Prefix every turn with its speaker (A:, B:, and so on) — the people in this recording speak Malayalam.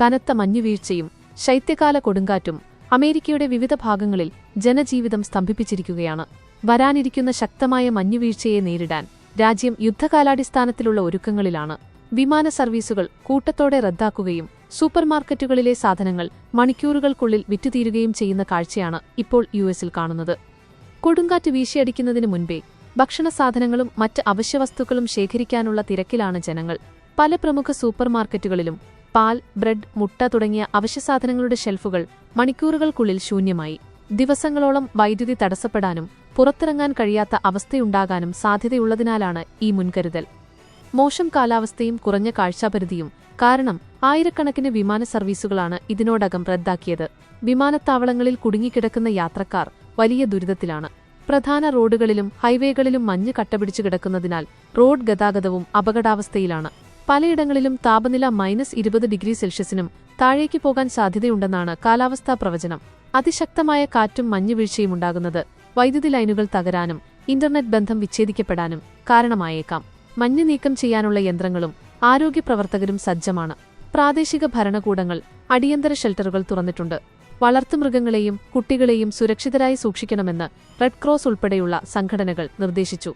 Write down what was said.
A: കനത്ത മഞ്ഞുവീഴ്ചയും ശൈത്യകാല കൊടുങ്കാറ്റും അമേരിക്കയുടെ വിവിധ ഭാഗങ്ങളിൽ ജനജീവിതം സ്തംഭിപ്പിച്ചിരിക്കുകയാണ്. വരാനിരിക്കുന്ന ശക്തമായ മഞ്ഞുവീഴ്ചയെ നേരിടാൻ രാജ്യം യുദ്ധകാലാടിസ്ഥാനത്തിലുള്ള ഒരുക്കങ്ങളിലാണ്. വിമാന സർവീസുകൾ കൂട്ടത്തോടെ റദ്ദാക്കുകയും സൂപ്പർമാർക്കറ്റുകളിലെ സാധനങ്ങൾ മണിക്കൂറുകൾക്കുള്ളിൽ വിറ്റുതീരുകയും ചെയ്യുന്ന കാഴ്ചയാണ് ഇപ്പോൾ യു എസിൽ കാണുന്നത്. കൊടുങ്കാറ്റ് വീശിയടിക്കുന്നതിന് മുൻപേ ഭക്ഷണ സാധനങ്ങളും മറ്റ് അവശ്യവസ്തുക്കളും ശേഖരിക്കാനുള്ള തിരക്കിലാണ് ജനങ്ങൾ. പല പ്രമുഖ സൂപ്പർമാർക്കറ്റുകളിലും പാൽ ബ്രെഡ് മുട്ട തുടങ്ങിയ അവശ്യസാധനങ്ങളുടെ ഷെൽഫുകൾ മണിക്കൂറുകൾക്കുള്ളിൽ ശൂന്യമായി. ദിവസങ്ങളോളം വൈദ്യുതി തടസ്സപ്പെടാനും പുറത്തിറങ്ങാൻ കഴിയാത്ത അവസ്ഥയുണ്ടാകാനും സാധ്യതയുള്ളതിനാലാണ് ഈ മുൻകരുതൽ. മോശം കാലാവസ്ഥയും കുറഞ്ഞ കാഴ്ചാപരിധിയും കാരണം ആയിരക്കണക്കിന് വിമാന സർവീസുകളാണ് ഇതിനോടകം റദ്ദാക്കിയത്. വിമാനത്താവളങ്ങളിൽ കുടുങ്ങിക്കിടക്കുന്ന യാത്രക്കാർ വലിയ ദുരിതത്തിലാണ്. പ്രധാന റോഡുകളിലും ഹൈവേകളിലും മഞ്ഞ് കട്ടപിടിച്ചു കിടക്കുന്നതിനാൽ റോഡ് ഗതാഗതവും അപകടാവസ്ഥയിലാണ്. പലയിടങ്ങളിലും താപനില മൈനസ് ഇരുപത് ഡിഗ്രി സെൽഷ്യസിനും താഴേക്ക് പോകാൻ സാധ്യതയുണ്ടെന്നാണ് കാലാവസ്ഥാ പ്രവചനം. അതിശക്തമായ കാറ്റും മഞ്ഞുവീഴ്ചയും ഉണ്ടാകുന്നത് വൈദ്യുതി ലൈനുകൾ തകരാനും ഇന്റർനെറ്റ് ബന്ധം വിച്ഛേദിക്കപ്പെടാനും കാരണമായേക്കാം. മഞ്ഞ് നീക്കം ചെയ്യാനുള്ള യന്ത്രങ്ങളും ആരോഗ്യ പ്രവർത്തകരും സജ്ജമാണ്. പ്രാദേശിക ഭരണകൂടങ്ങൾ അടിയന്തര ഷെൽട്ടറുകൾ തുറന്നിട്ടുണ്ട്. വളർത്തുമൃഗങ്ങളെയും കുട്ടികളെയും സുരക്ഷിതരായി സൂക്ഷിക്കണമെന്ന് റെഡ് ക്രോസ് ഉൾപ്പെടെയുള്ള സംഘടനകൾ നിർദ്ദേശിച്ചു.